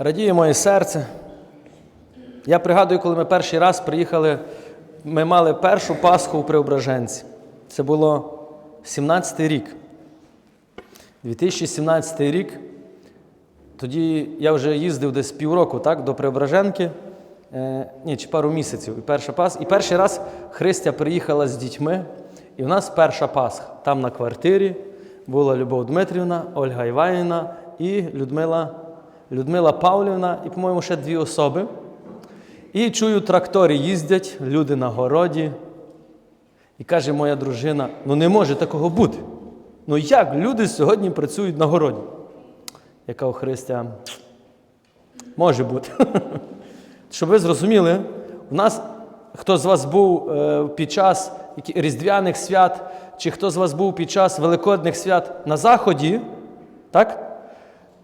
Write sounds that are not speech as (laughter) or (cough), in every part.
Радіє моє серце. Я пригадую, коли ми перший раз приїхали, ми мали першу Пасху у Преображенці. Це було 17-й рік. 2017 рік. Тоді я вже їздив десь півроку так, до Преображенки. Е, ні, чи пару місяців. І, перша пас... і перший раз Христя приїхала з дітьми, і в нас перша Пасха. Там на квартирі була Любов Дмитрівна, Ольга Іванівна і Людмила, Людмила Павлівна, і, по-моєму, ще дві особи. І чую, трактори їздять, люди на городі. І каже моя дружина: ну не може такого бути. Ну як люди сьогодні працюють на городі? Яка у Христя може бути. (laughs) Щоб ви зрозуміли, у нас хто з вас був е, під час Різдвяних свят, чи хто з вас був під час Великодних свят на Заході, так?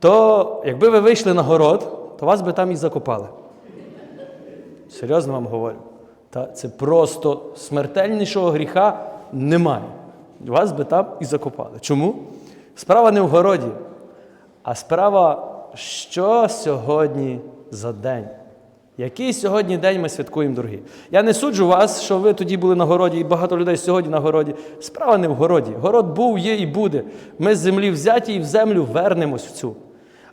То якби ви вийшли на город, то вас би там і закопали. Серйозно вам говорю. Та це просто смертельнішого гріха немає. Вас би там і закопали. Чому? Справа не в городі, а справа, що сьогодні за день. Який сьогодні день ми святкуємо, дорогі? Я не суджу вас, що ви тоді були на городі, і багато людей сьогодні на городі. Справа не в городі. Город був, є і буде. Ми з землі взяті і в землю вернемось в цю.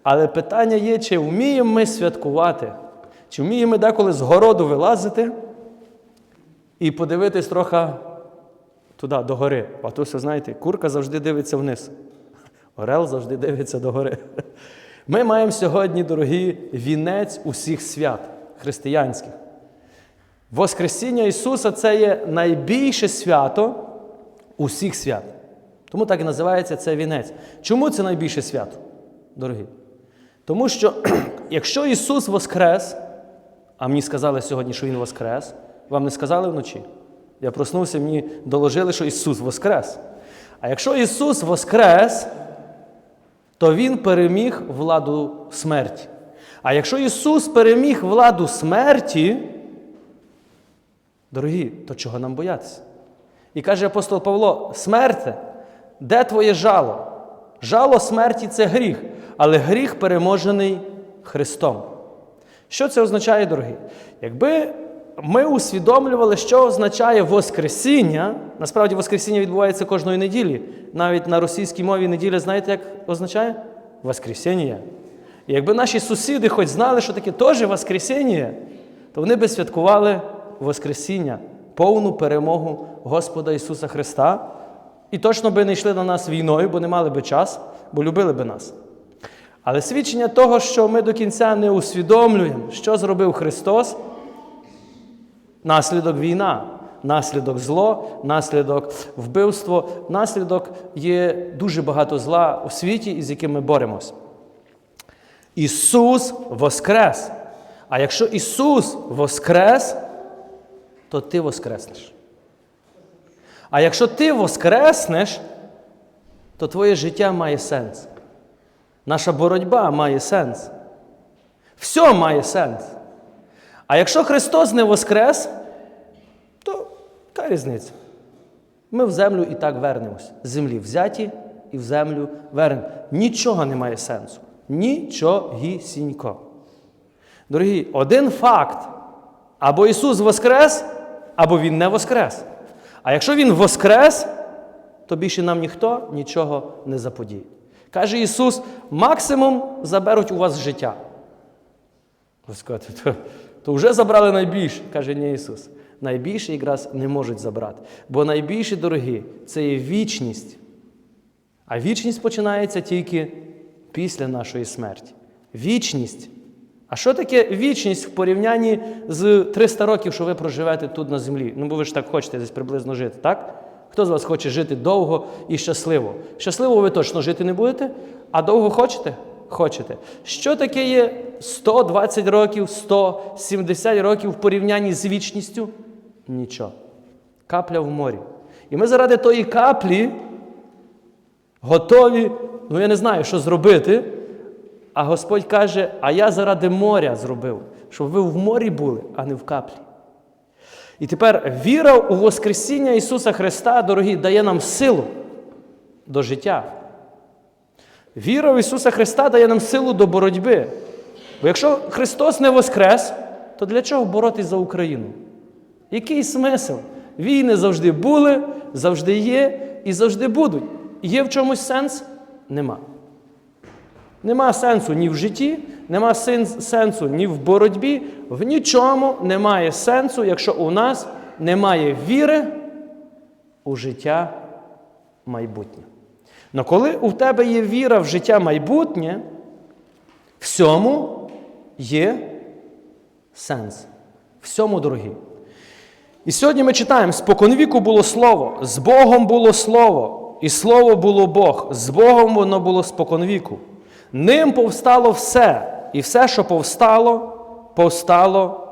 Але питання є, чи вміємо ми святкувати, чи вміємо ми деколи з городу вилазити і подивитись трохи туди, до гори. А то все знаєте, курка завжди дивиться вниз. Орел завжди дивиться до гори. Ми маємо сьогодні, дорогі, вінець усіх свят християнських. Воскресіння Ісуса це є найбільше свято усіх свят. Тому так і називається це вінець. Чому це найбільше свято, дорогі? Тому що (clears throat) якщо Ісус воскрес, а мені сказали сьогодні, що Він воскрес, вам не сказали вночі. Я проснувся, мені доложили, що Ісус воскрес. А якщо Ісус воскрес, то Він переміг владу смерті. А якщо Ісус переміг владу смерті, дорогі, то чого нам боятися? І каже апостол Павло: смерте, де твоє жало? Жало смерті це гріх, але гріх переможений Христом. Що це означає, дорогі? Якби ми усвідомлювали, що означає Воскресіння, насправді Воскресіння відбувається кожної неділі. Навіть на російській мові неділя, знаєте, як означає? Воскресіння. І якби наші сусіди хоч знали, що таке теж Воскресіння, то вони би святкували Воскресіння, повну перемогу Господа Ісуса Христа. І точно би не йшли на нас війною, бо не мали би час, бо любили би нас. Але свідчення того, що ми до кінця не усвідомлюємо, що зробив Христос, наслідок війна, наслідок зло, наслідок вбивство, наслідок є дуже багато зла у світі, із яким ми боремось. Ісус Воскрес. А якщо Ісус Воскрес, то ти воскреснеш. А якщо ти воскреснеш, то твоє життя має сенс. Наша боротьба має сенс. Все має сенс. А якщо Христос не воскрес, то яка різниця? Ми в землю і так вернемось. Землі взяті і в землю вернемо. Нічого не має сенсу. Нічогісінько. Дорогі, один факт. Або Ісус воскрес, або Він не воскрес. А якщо Він воскрес, то більше нам ніхто нічого не заподіє. Каже Ісус, максимум заберуть у вас життя. Ви скажете, то, то вже забрали найбільше. Каже ні Ісус. Найбільше якраз не можуть забрати. Бо найбільше, дорогі, це є вічність. А вічність починається тільки після нашої смерті. Вічність. А що таке вічність в порівнянні з 300 років, що ви проживете тут на землі? Ну, бо ви ж так хочете десь приблизно жити, так? Хто з вас хоче жити довго і щасливо? Щасливо ви точно жити не будете, а довго хочете? Хочете. Що таке є 120 років, 170 років в порівнянні з вічністю? Нічого. Капля в морі. І ми заради тої каплі готові, ну я не знаю, що зробити. А Господь каже: а я заради моря зробив, щоб ви в морі були, а не в каплі. І тепер віра у Воскресіння Ісуса Христа, дорогі, дає нам силу до життя. Віра в Ісуса Христа дає нам силу до боротьби. Бо якщо Христос не воскрес, то для чого боротись за Україну? Який смисл? Війни завжди були, завжди є і завжди будуть. Є в чомусь сенс? Нема. Нема сенсу ні в житті, нема сенсу ні в боротьбі, в нічому немає сенсу, якщо у нас немає віри у життя майбутнє. Но коли у тебе є віра в життя майбутнє, всьому є сенс. Всьому, дорогі. І сьогодні ми читаємо: споконвіку було слово, з Богом було слово, і слово було Бог, з Богом воно було споконвіку. Ним повстало все, і все, що повстало, повстало,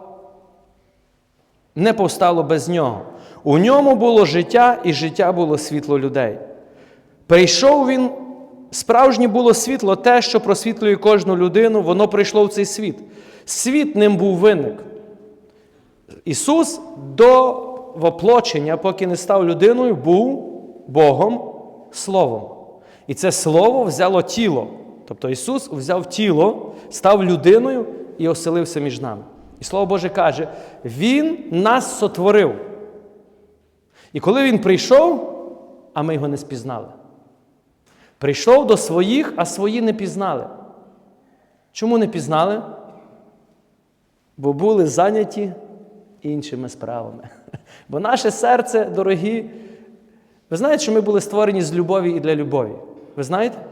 не повстало без нього. У ньому було життя, і життя було світло людей. Прийшов він, справжнє було світло, те, що просвітлює кожну людину, воно прийшло в цей світ. Світ ним був виник. Ісус до воплочення, поки не став людиною, був Богом Словом. І це Слово взяло тіло. Тобто Ісус взяв тіло, став людиною і оселився між нами. І Слово Боже каже, Він нас сотворив. І коли Він прийшов, а ми його не спізнали. Прийшов до своїх, а свої не пізнали. Чому не пізнали? Бо були зайняті іншими справами. Бо наше серце, дорогі, ви знаєте, що ми були створені з любові і для любові. Ви знаєте?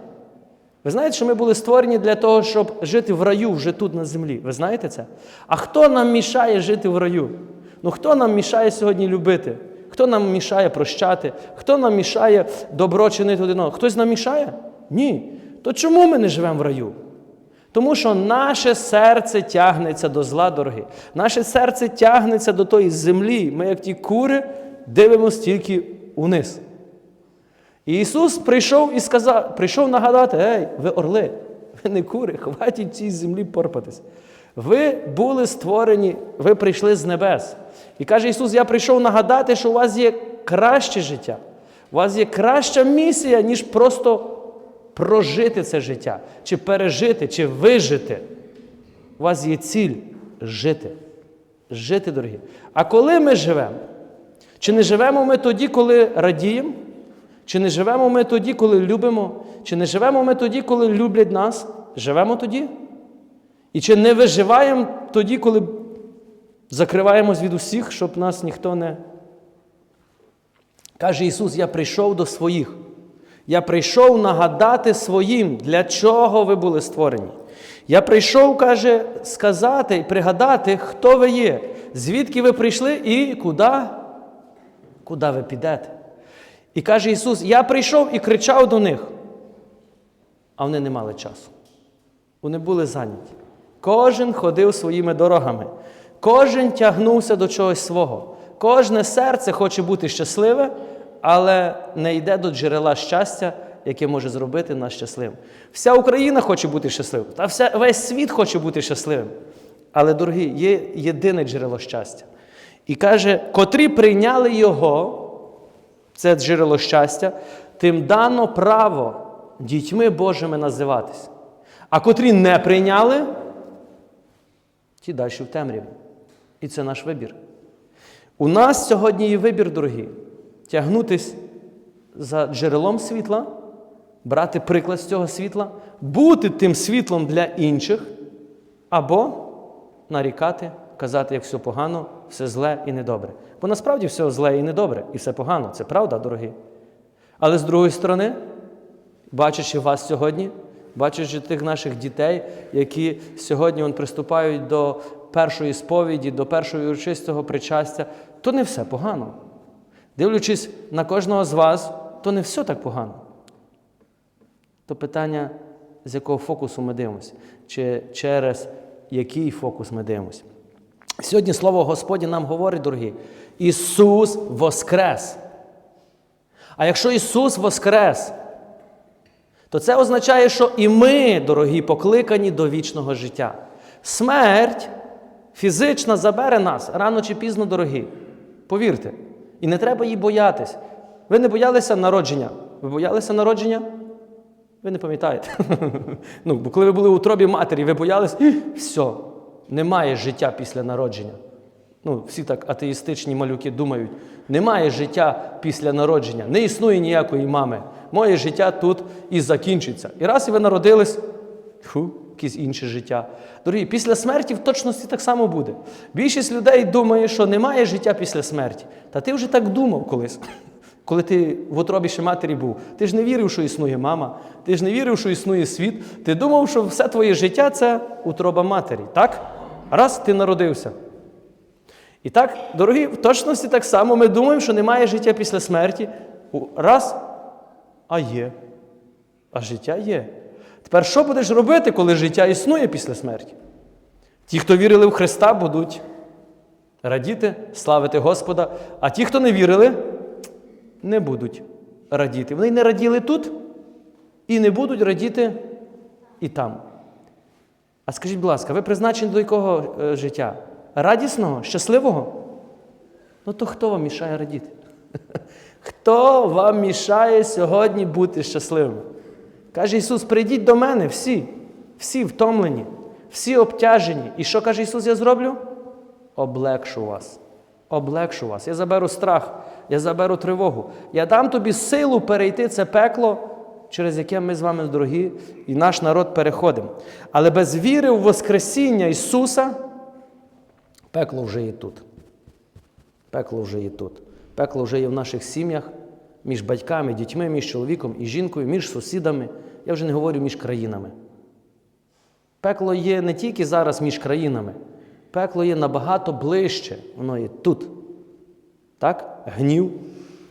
Ви знаєте, що ми були створені для того, щоб жити в раю вже тут на землі. Ви знаєте це? А хто нам мішає жити в раю? Ну хто нам мішає сьогодні любити? Хто нам мішає прощати? Хто нам мішає добро чинити один одного? Хтось нам мішає? Ні. То чому ми не живемо в раю? Тому що наше серце тягнеться до зла, дорогі. Наше серце тягнеться до тої землі. Ми, як ті кури, дивимося тільки униз. І Ісус прийшов і сказав, прийшов нагадати, ей, ви орли, ви не кури, хватить цій землі порпатись. Ви були створені, ви прийшли з небес. І каже Ісус: Я прийшов нагадати, що у вас є краще життя, у вас є краща місія, ніж просто прожити це життя, чи пережити, чи вижити. У вас є ціль жити. Жити, дорогі. А коли ми живемо? Чи не живемо ми тоді, коли радіємо? Чи не живемо ми тоді, коли любимо? Чи не живемо ми тоді, коли люблять нас? Живемо тоді? І чи не виживаємо тоді, коли закриваємось від усіх, щоб нас ніхто не. Каже Ісус: Я прийшов до своїх. Я прийшов нагадати своїм, для чого ви були створені. Я прийшов, каже, сказати і пригадати, хто ви є, звідки ви прийшли і куди, куди ви підете. І каже Ісус: Я прийшов і кричав до них, а вони не мали часу. Вони були зайняті. Кожен ходив своїми дорогами, кожен тягнувся до чогось свого. Кожне серце хоче бути щасливе, але не йде до джерела щастя, яке може зробити нас щасливим. Вся Україна хоче бути щасливою, та вся, весь світ хоче бути щасливим. Але, дорогі, є єдине джерело щастя. І каже, котрі прийняли його, це джерело щастя, тим дано право дітьми Божими називатись. А котрі не прийняли, ті далі в темряві. І це наш вибір. У нас сьогодні є вибір, дорогі, тягнутись за джерелом світла, брати приклад з цього світла, бути тим світлом для інших, або нарікати, казати, як все погано, все зле і недобре. Бо насправді все зле і недобре, і все погано. Це правда, дорогі. Але з другої сторони, бачачи вас сьогодні, бачачи тих наших дітей, які сьогодні вон, приступають до першої сповіді, до першого урочистого причастя, то не все погано. Дивлячись на кожного з вас, то не все так погано. То питання, з якого фокусу ми дивимося, чи через який фокус ми дивимося. Сьогодні Слово Господнє нам говорить, дорогі, Ісус Воскрес. А якщо Ісус Воскрес, то це означає, що і ми, дорогі, покликані до вічного життя. Смерть фізична забере нас рано чи пізно, дорогі. Повірте. І не треба їй боятись. Ви не боялися народження? Ви боялися народження? Ви не пам'ятаєте. (laughs) ну, бо коли ви були у утробі матері, ви боялись, все, немає життя після народження. Ну, всі так атеїстичні малюки думають, немає життя після народження, не існує ніякої мами. Моє життя тут і закінчиться. І раз і ви народились, фу, якесь інше життя. Дорогі, після смерті в точності так само буде. Більшість людей думає, що немає життя після смерті. Та ти вже так думав колись. (laughs) Коли ти в утробі ще матері був, ти ж не вірив, що існує мама, ти ж не вірив, що існує світ. Ти думав, що все твоє життя це утроба матері. Так? Раз ти народився. І так, дорогі, в точності так само ми думаємо, що немає життя після смерті. Раз, а є. А життя є. Тепер що будеш робити, коли життя існує після смерті? Ті, хто вірили в Христа, будуть радіти, славити Господа, а ті, хто не вірили, не будуть радіти. Вони не раділи тут і не будуть радіти і там. А скажіть, будь ласка, ви призначені до якого е, життя? Радісного, щасливого? Ну то хто вам мішає радіти? (laughs) Хто вам мішає сьогодні бути щасливим? Каже Ісус: прийдіть до мене всі, всі втомлені, всі обтяжені. І що каже Ісус, я зроблю? Облегшу вас. Облегшу вас. Я заберу страх, я заберу тривогу. Я дам тобі силу перейти це пекло, через яке ми з вами, дорогі, і наш народ переходимо. Але без віри в Воскресіння Ісуса пекло вже є тут. Пекло вже є тут. Пекло вже є в наших сім'ях, між батьками, дітьми, між чоловіком і жінкою, між сусідами. Я вже не говорю між країнами. Пекло є не тільки зараз між країнами, пекло є набагато ближче, воно є тут. Так? Гнів,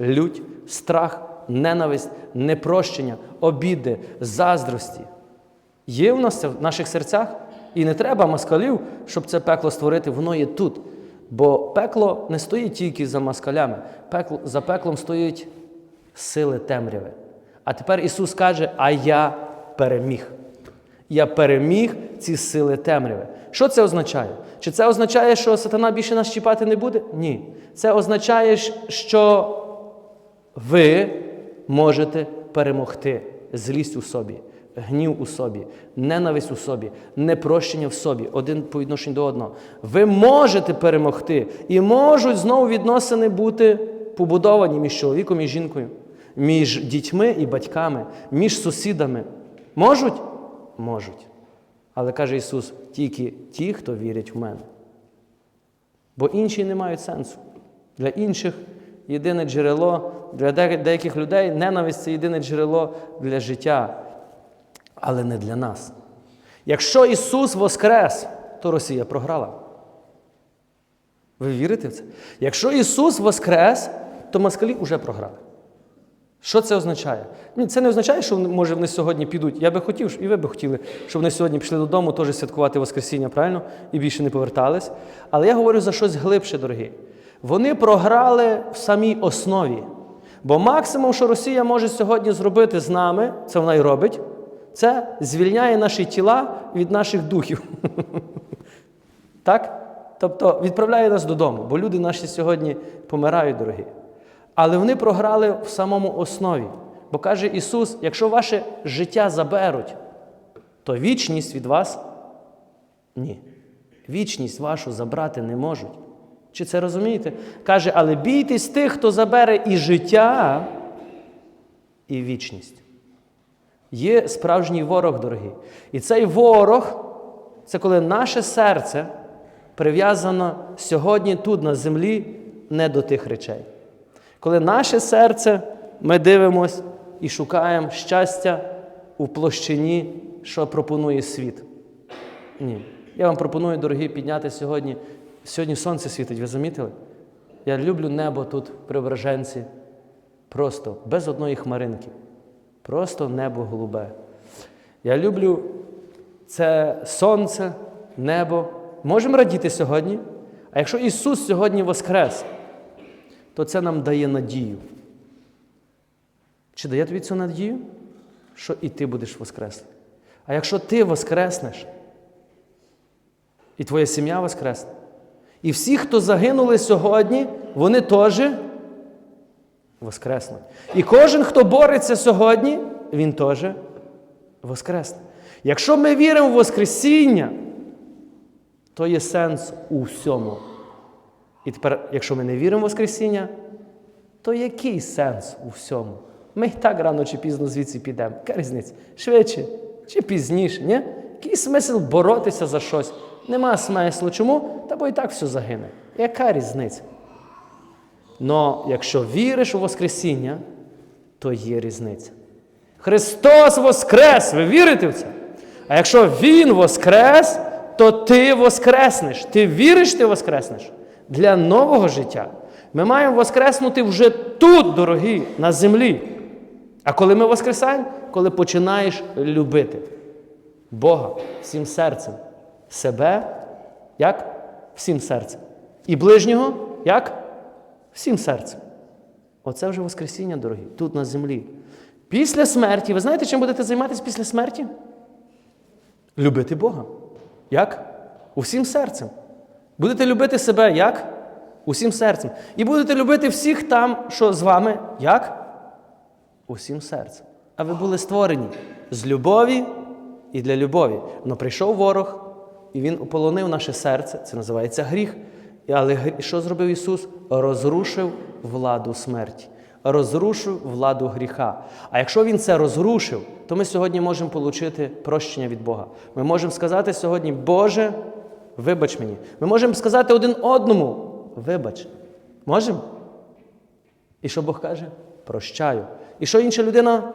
лють, страх, ненависть, непрощення, обіди, заздрості. Є в нас це в наших серцях, і не треба москалів, щоб це пекло створити, воно є тут. Бо пекло не стоїть тільки за москалями, пекло, за пеклом стоять сили темряви. А тепер Ісус каже: А я переміг. Я переміг ці сили темряви. Що це означає? Чи це означає, що сатана більше нас чіпати не буде? Ні. Це означає, що ви можете перемогти злість у собі, гнів у собі, ненависть у собі, непрощення в собі, один по відношенню до одного. Ви можете перемогти і можуть знову відносини бути побудовані між чоловіком і жінкою, між дітьми і батьками, між сусідами. Можуть? Можуть. Але каже Ісус, тільки ті, хто вірять в мене. Бо інші не мають сенсу. Для інших єдине джерело, для деяких людей ненависть це єдине джерело для життя, але не для нас. Якщо Ісус воскрес, то Росія програла. Ви вірите в це? Якщо Ісус воскрес, то москалі вже програли. Що це означає? Ні, це не означає, що може вони сьогодні підуть. Я би хотів, і ви би хотіли, щоб вони сьогодні пішли додому, теж святкувати Воскресіння, правильно? І більше не повертались. Але я говорю за щось глибше, дорогі. Вони програли в самій основі. Бо максимум, що Росія може сьогодні зробити з нами, це вона і робить, це звільняє наші тіла від наших духів. (laughs) Так? Тобто відправляє нас додому, бо люди наші сьогодні помирають, дорогі. Але вони програли в самому основі. Бо каже Ісус: якщо ваше життя заберуть, то вічність від вас ні. Вічність вашу забрати не можуть. Чи це розумієте? Каже, але бійтесь тих, хто забере і життя, і вічність. Є справжній ворог, дорогі. І цей ворог це коли наше серце прив'язано сьогодні тут, на землі, не до тих речей. Коли наше серце, ми дивимось і шукаємо щастя у площині, що пропонує світ. Ні. Я вам пропоную, дорогі, підняти сьогодні. Сьогодні сонце світить, ви замітили? Я люблю небо тут, Преображенці. Просто без одної хмаринки. Просто небо голубе. Я люблю це сонце, небо. Можемо радіти сьогодні. А якщо Ісус сьогодні воскрес, то це нам дає надію. Чи дає тобі цю надію, що і ти будеш воскреслий? А якщо ти воскреснеш, і твоя сім'я воскресне, і всі, хто загинули сьогодні, вони теж воскреснуть. І кожен, хто бореться сьогодні, він теж Воскресне. Якщо ми віримо в Воскресіння, то є сенс у всьому. І тепер, якщо ми не віримо в Воскресіння, то який сенс у всьому? Ми й так рано чи пізно звідси підемо. Яка різниця? Швидше чи пізніше, ні? Який смисл боротися за щось? Нема смислу. Чому? Та бо і так все загине. Яка різниця? Но якщо віриш у Воскресіння, то є різниця. Христос Воскрес! Ви вірите в це? А якщо Він Воскрес, то ти Воскреснеш. Ти віриш, ти Воскреснеш для нового життя. Ми маємо воскреснути вже тут, дорогі, на землі. А коли ми воскресаємо, коли починаєш любити Бога всім серцем, себе як? Всім серцем. І ближнього як? Всім серцем. Оце вже Воскресіння, дорогі, тут на землі. Після смерті, ви знаєте, чим будете займатися після смерті? Любити Бога. Як? Усім серцем. Будете любити себе як? Усім серцем. І будете любити всіх там, що з вами, як? Усім серцем. А ви були створені з любові і для любові. Но прийшов ворог, і він ополонив наше серце. Це називається гріх. Але що зробив Ісус? Розрушив владу смерті, розрушив владу гріха. А якщо Він це розрушив, то ми сьогодні можемо отримати прощення від Бога. Ми можемо сказати сьогодні, Боже, вибач мені. Ми можемо сказати один одному, вибач. Можемо? І що Бог каже? Прощаю. І що інша людина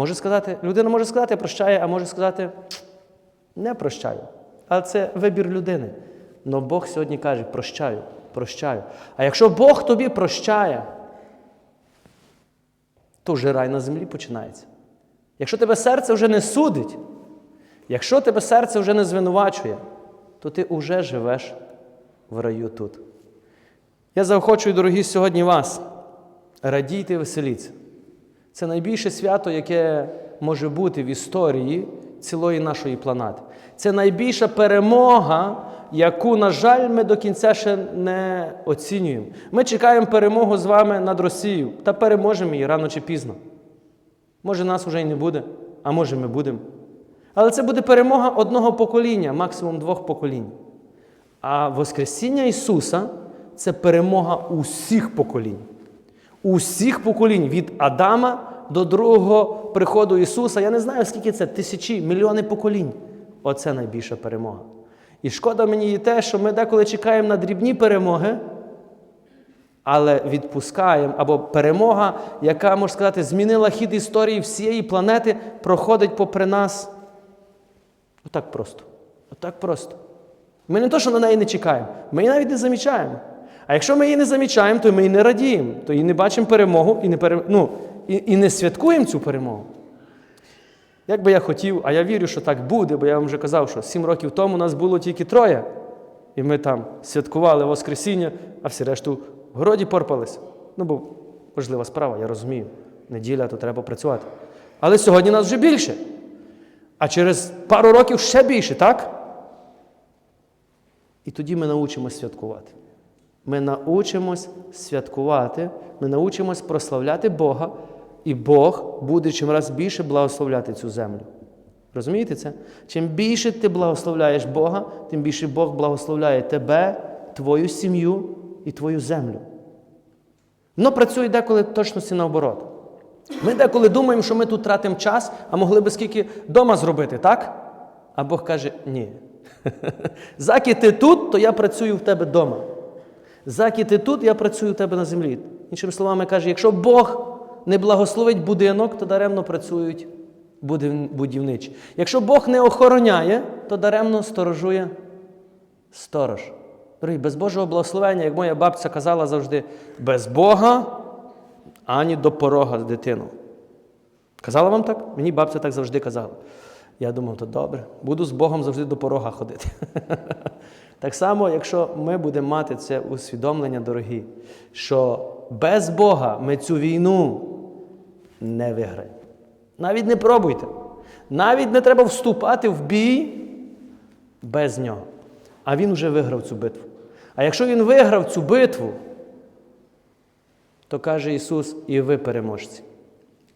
може сказати? Людина може сказати, прощає, а може сказати, не прощаю. Але це вибір людини. Но Бог сьогодні каже, прощаю, прощаю. А якщо Бог тобі прощає, то вже рай на землі починається. Якщо тебе серце вже не судить, якщо тебе серце вже не звинувачує, то ти вже живеш в раю тут. Я заохочую, дорогі, сьогодні вас. Радійте і веселіться. Це найбільше свято, яке може бути в історії цілої нашої планети. Це найбільша перемога, яку, на жаль, ми до кінця ще не оцінюємо. Ми чекаємо перемогу з вами над Росією та переможемо її рано чи пізно. Може, нас вже й не буде, а може, ми будемо. Але це буде перемога одного покоління, максимум двох поколінь. А Воскресіння Ісуса це перемога усіх поколінь. Усіх поколінь від Адама до другого приходу Ісуса. Я не знаю, скільки це тисячі, мільйони поколінь. Оце найбільша перемога. І шкода мені і те, що ми деколи чекаємо на дрібні перемоги, але відпускаємо, або перемога, яка, можна сказати, змінила хід історії всієї планети, проходить попри нас. Отак просто. Отак просто. Ми не то, що на неї не чекаємо, ми її навіть не замічаємо. А якщо ми її не замічаємо, то ми її не радіємо, то і не бачимо перемогу, і не, пере... ну, і, і не святкуємо цю перемогу. Як би я хотів, а я вірю, що так буде, бо я вам вже казав, що сім років тому нас було тільки троє. І ми там святкували Воскресіння, а всі решту в городі порпались. Ну, бо важлива справа, я розумію. Неділя, то треба працювати. Але сьогодні нас вже більше. А через пару років ще більше, так? І тоді ми научимося святкувати. Ми научимось святкувати, ми научимось прославляти Бога, і Бог буде чим раз більше благословляти цю землю. Розумієте це? Чим більше ти благословляєш Бога, тим більше Бог благословляє тебе, твою сім'ю і твою землю. Воно працює деколи точності наоборот. Ми деколи думаємо, що ми тут тратимо час, а могли би скільки вдома зробити, так? А Бог каже, ні. (laughs) Заки ти тут, то я працюю в тебе вдома. Заки ти тут, я працюю в тебе на землі. Іншими словами каже, якщо Бог не благословить будинок, то даремно працюють будівничі. Якщо Бог не охороняє, то даремно сторожує сторож. Дорогі, без Божого благословення, як моя бабця казала завжди, без Бога ані до порога з дитину. Казала вам так? Мені бабця так завжди казала. Я думав, то добре, буду з Богом завжди до порога ходити. (laughs) Так само, якщо ми будемо мати це усвідомлення, дорогі, що без Бога ми цю війну не виграємо. Навіть не пробуйте. Навіть не треба вступати в бій без нього. А він вже виграв цю битву. А якщо він виграв цю битву, то каже Ісус, і ви переможці.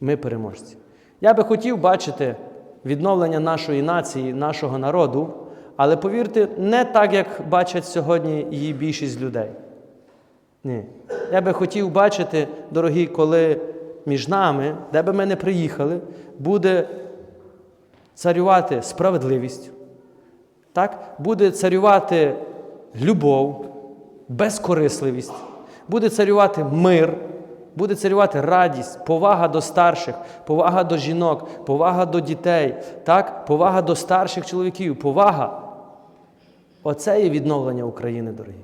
Ми переможці. Я би хотів бачити відновлення нашої нації, нашого народу, але повірте, не так, як бачать сьогодні її більшість людей. Ні. Я би хотів бачити, дорогі, коли між нами, де би ми не приїхали, буде царювати справедливість, так? буде царювати любов, безкорисливість, буде царювати мир, буде царювати радість, повага до старших, повага до жінок, повага до дітей, так? повага до старших чоловіків, повага. Оце є відновлення України, дорогі.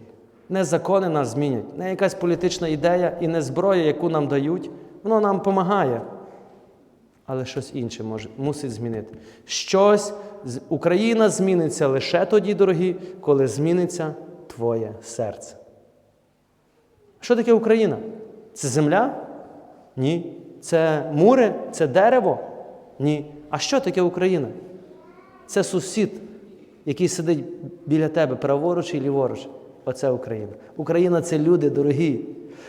Не закони нас змінять, не якась політична ідея і не зброя, яку нам дають, воно нам допомагає. Але щось інше може, мусить змінити. Щось Україна зміниться лише тоді, дорогі, коли зміниться твоє серце. Що таке Україна? Це земля? Ні. Це мури? Це дерево? Ні. А що таке Україна? Це сусід, який сидить біля тебе, праворуч і ліворуч. Оце Україна. Україна це люди дорогі.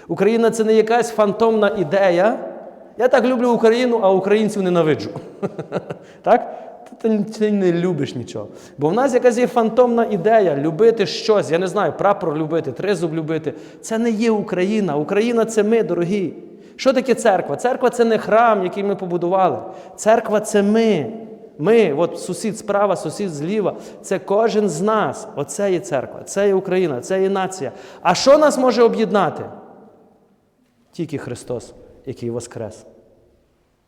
Україна це не якась фантомна ідея. Я так люблю Україну, а українців ненавиджу. (laughs) так? Ти, не любиш нічого. Бо в нас якась є фантомна ідея любити щось. Я не знаю, прапор любити, тризуб любити. Це не є Україна. Україна це ми, дорогі. Що таке церква? Церква це не храм, який ми побудували. Церква це ми. Ми, от сусід справа, сусід зліва, це кожен з нас. Оце є церква, це є Україна, це є нація. А що нас може об'єднати? Тільки Христос, який воскрес.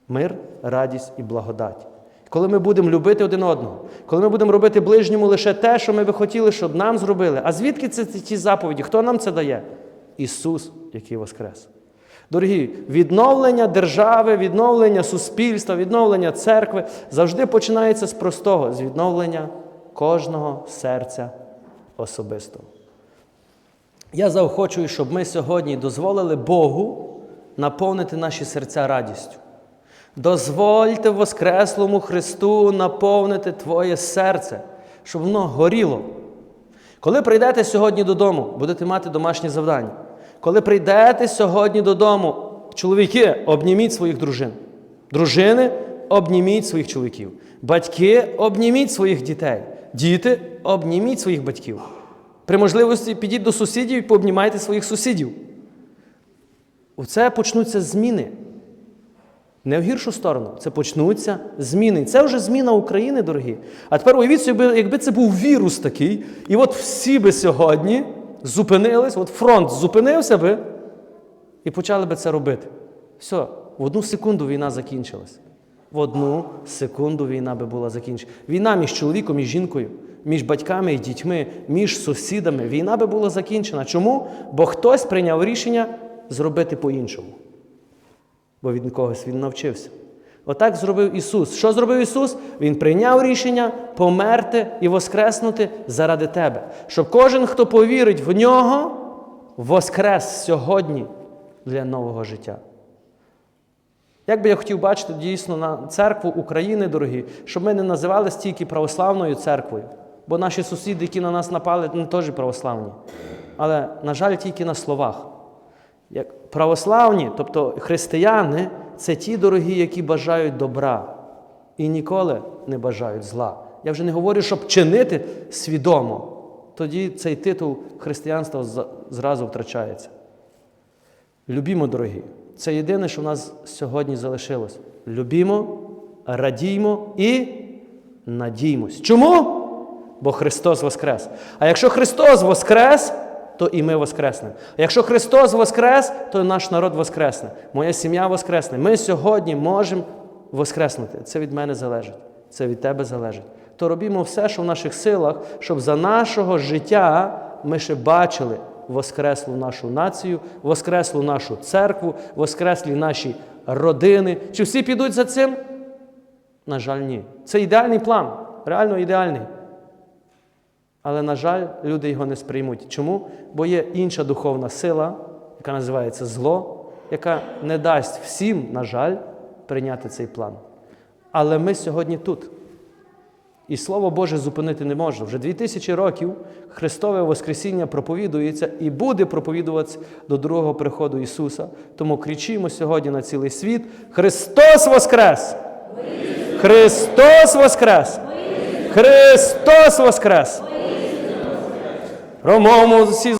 Мир, радість і благодать. Коли ми будемо любити один одного, коли ми будемо робити ближньому лише те, що ми би хотіли, щоб нам зробили. А звідки це ті заповіді? Хто нам це дає? Ісус, який воскрес. Дорогі, відновлення держави, відновлення суспільства, відновлення церкви завжди починається з простого, з відновлення кожного серця особистого. Я заохочую, щоб ми сьогодні дозволили Богу наповнити наші серця радістю. Дозвольте Воскреслому Христу наповнити твоє серце, щоб воно горіло. Коли прийдете сьогодні додому, будете мати домашні завдання. Коли прийдете сьогодні додому, чоловіки, обніміть своїх дружин. Дружини, обніміть своїх чоловіків. Батьки, обніміть своїх дітей. Діти, обніміть своїх батьків. При можливості підіть до сусідів і пообнімайте своїх сусідів. Оце почнуться зміни. Не в гіршу сторону. Це почнуться зміни. Це вже зміна України, дорогі. А тепер уявіть собі, якби це був вірус такий, і от всі би сьогодні зупинились, от фронт зупинився би і почали би це робити. Все, в одну секунду війна закінчилась. В одну секунду війна би була закінчена. Війна між чоловіком і жінкою, між батьками і дітьми, між сусідами. Війна би була закінчена. Чому? Бо хтось прийняв рішення зробити по-іншому бо від когось він навчився. Отак зробив Ісус. Що зробив Ісус? Він прийняв рішення померти і воскреснути заради тебе. Щоб кожен, хто повірить в нього, воскрес сьогодні для нового життя. Як би я хотів бачити дійсно на церкву України, дорогі, щоб ми не називалися тільки православною церквою, бо наші сусіди, які на нас напали, вони теж православні. Але, на жаль, тільки на словах. Як православні, тобто християни, це ті дорогі, які бажають добра і ніколи не бажають зла. Я вже не говорю, щоб чинити свідомо. Тоді цей титул християнства зразу втрачається. Любімо, дорогі. Це єдине, що в нас сьогодні залишилось. Любімо, радіймо і надіймось. Чому? Бо Христос Воскрес. А якщо Христос Воскрес, то і ми воскреснемо. Якщо Христос Воскрес, то наш народ воскресне. Моя сім'я воскресне. Ми сьогодні можемо воскреснути. Це від мене залежить. Це від тебе залежить. То робімо все, що в наших силах, щоб за нашого життя ми ще бачили воскреслу нашу націю, воскреслу нашу церкву, воскреслі наші родини. Чи всі підуть за цим? На жаль, ні. Це ідеальний план, реально ідеальний. Але, на жаль, люди його не сприймуть. Чому? Бо є інша духовна сила, яка називається зло, яка не дасть всім, на жаль, прийняти цей план. Але ми сьогодні тут. І Слово Боже зупинити не можна. Вже 2000 років Христове Воскресіння проповідується і буде проповідуватися до другого приходу Ісуса. Тому кричимо сьогодні на цілий світ: Христос Воскрес! Христос Воскрес! Христос Воскрес! Промовимо всі